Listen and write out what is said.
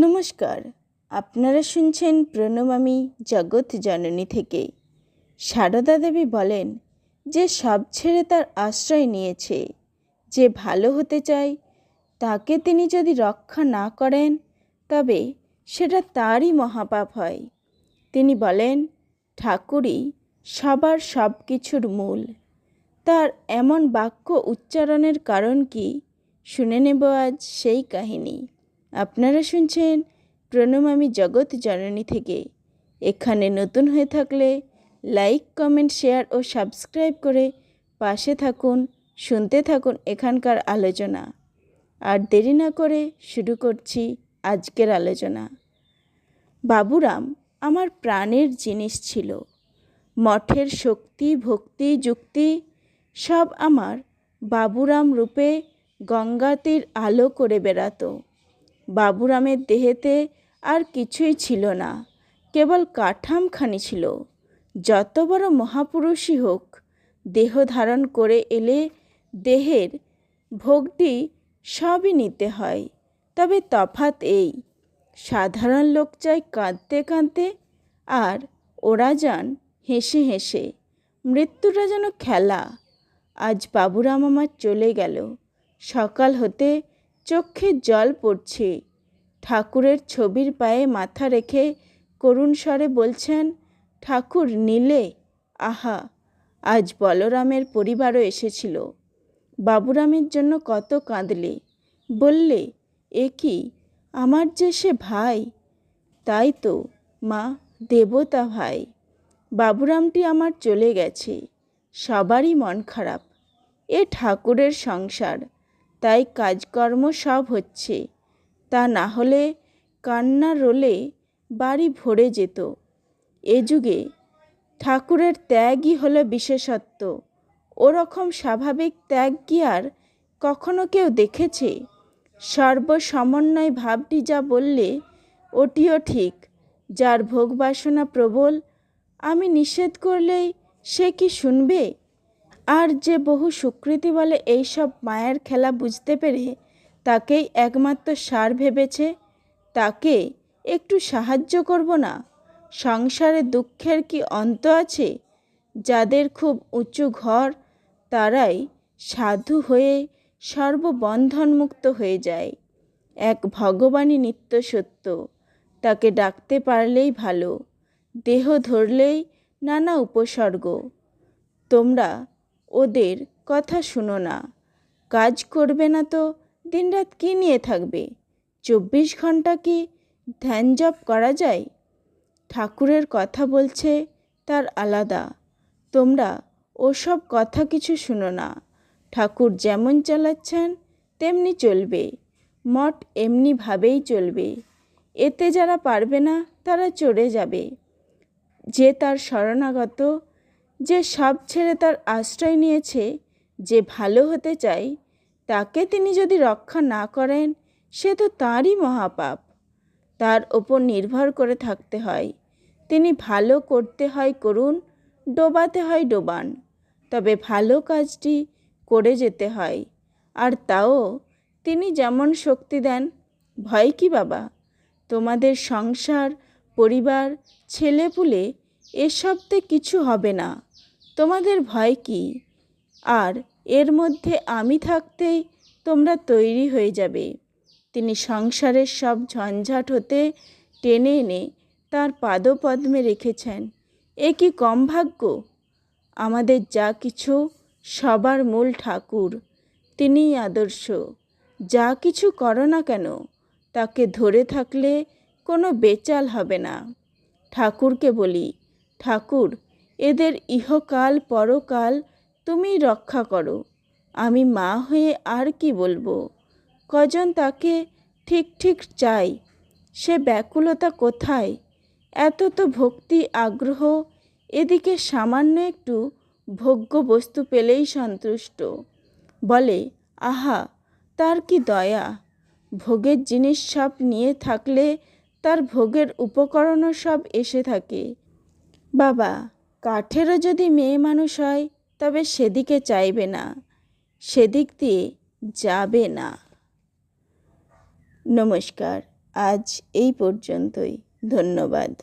নমস্কার। আপনারা শুনছেন প্রণমামী জগৎ জননী থেকে। সারদা দেবী বলেন যে সব ছেড়ে তার আশ্রয় নিয়েছে। যে ভালো হতে চায়, তাকে তিনি যদি রক্ষা না করেন, তবে সেটা তারই মহাপাপ হয়। তিনি বলেন, ঠাকুরই সবার সব কিছুর মূল। তার এমন বাক্য উচ্চারণের কারণ কি? শুনে নেব আজ সেই কাহিনী। আপনারা শুনছেন প্রণমামী জগৎ জননী থেকে। এখানে নতুন হয়ে থাকলে লাইক, কমেন্ট, শেয়ার ও সাবস্ক্রাইব করে পাশে থাকুন, শুনতে থাকুন এখানকার আলোচনা। আর দেরি না করে শুরু করছি আজকের আলোচনা। বাবুরাম, আমার প্রাণের জিনিস ছিল। মঠের শক্তি, ভক্তি, যুক্তি সব আমার বাবুরাম রূপে গঙ্গাতির আলো করে বেড়াতো। বাবুরামের দেহেতে আর কিছুই ছিল না, কেবল কাঠামখানি ছিল। যত বড় মহাপুরুষই হোক, দেহ ধারণ করে এলে দেহের ভোগটি সবই নিতে হয়। তবে তফাৎ এই, সাধারণ লোক চায় কাঁদতে কাঁদতে আর ওরা যান হেসে হেসে। মৃত্যুটা যেন খেলা। আজ বাবুরাম আমার চলে গেল। সকাল হতে চোখে জল পড়ছে। ঠাকুরের ছবির পায়ে মাথা রেখে করুণ স্বরে বলছেন, ঠাকুর নীলে? আহা, আজ বলরামের পরিবারও এসেছিল। বাবুরামের জন্য কত কাঁদলে। বললে, এ কি, আমার যে সে ভাই? তাই তো, মা, দেবতা ভাই। বাবুরামটি আমার চলে গেছে। সবারই মন খারাপ। এ ঠাকুরের সংসার। তাই কাজকর্ম সব হচ্ছে। তা না হলে কান্না রোলে বাড়ি ভরে যেত। এ যুগে ঠাকুরের ত্যাগই হলো বিশেষত্ব। ওরকম স্বাভাবিক ত্যাগ কি আর কখনো কেউ দেখেছে? সর্বসমন্বয় ভাবটি যা বললে ওটিও ঠিক। যার ভোগ বাসনা প্রবল, আমি নিষেধ করলেই সে কি শুনবে? আর যে বহু সুকৃতি বলে এইসব মায়ের খেলা বুঝতে পেরে তাকেই একমাত্র সার ভেবেছে, তাকে একটু সাহায্য করব না? সংসারে দুঃখের কি অন্ত আছে? যাদের খুব উঁচু ঘর, তারাই সাধু হয়ে সর্ববন্ধনমুক্ত হয়ে যায়। এক ভগবানই নিত্য সত্য, তাকে ডাকতে পারলেই ভালো, দেহ ধরলেই নানা উপসর্গ। তোমরা ওদের কথা শুনো না। কাজ করবে না তো, দিনরাত কী নিয়ে থাকবে? চব্বিশ ঘণ্টা কি ধ্যান জপ করা যায়? ঠাকুরের কথা বলছে তার আলাদা। তোমরা ওসব কথা কিছু শুনো না। ঠাকুর যেমন চালাচ্ছেন, তেমনি চলবে। মঠ এমনিভাবেই চলবে। এতে যারা পারবে না, তারা চড়ে যাবে। যে তার শরণাগত যে সব ছেড়ে তার আশ্রয় নিয়েছে, যে ভালো হতে চায়, তাকে তিনি যদি রক্ষা না করেন, সে তো তাঁরই মহাপাপ। তার ওপর নির্ভর করে থাকতে হয়। তিনি ভালো করতে হয় করুন ডোবাতে হয় ডোবান। তবে ভালো কাজটি করে যেতে হয়। আর তাও তিনি যেমন শক্তি দেন, ভয় কি বাবা? তোমাদের সংসার, পরিবার, ছেলেপুলে এসবতে কিছু হবে না। তোমাদের ভয় কি? আর এর মধ্যে আমি থাকতেই তোমরা তৈরি হয়ে যাবে। তিনি সংসারের সব ঝঞ্ঝাট হতে টেনে এনে তার পাদপদ্মে রেখেছেন। এ কি কম ভাগ্য? আমাদের যা কিছু সবার মূল ঠাকুর, তিনিই আদর্শ। যা কিছু করো না কেন, তাকে ধরে থাকলে কোনো বেচাল হবে না। ঠাকুরকে বলি, ঠাকুর এদের ইহকাল পরকাল তুমি রক্ষা করো। আমি মা হয়ে আর কি বলব? কজন তাকে ঠিক ঠিক চাই? সে ব্যাকুলতা কোথায়? এত তো ভক্তি আগ্রহ, এদিকে সামান্য একটু ভোগ্য বস্তু পেলেই সন্তুষ্ট। বলে, আহা, তার কি দয়া? ভোগের জিনিস সব নিয়ে থাকলে তার ভোগের উপকরণও সব এসে থাকে। বাবা কাঠেরও যদি মেয়ে মানুষ হয়, তবে সেদিকে চাইবে না। সেদিক দিয়ে যাবে না। নমস্কার, আজ এই পর্যন্তই। ধন্যবাদ।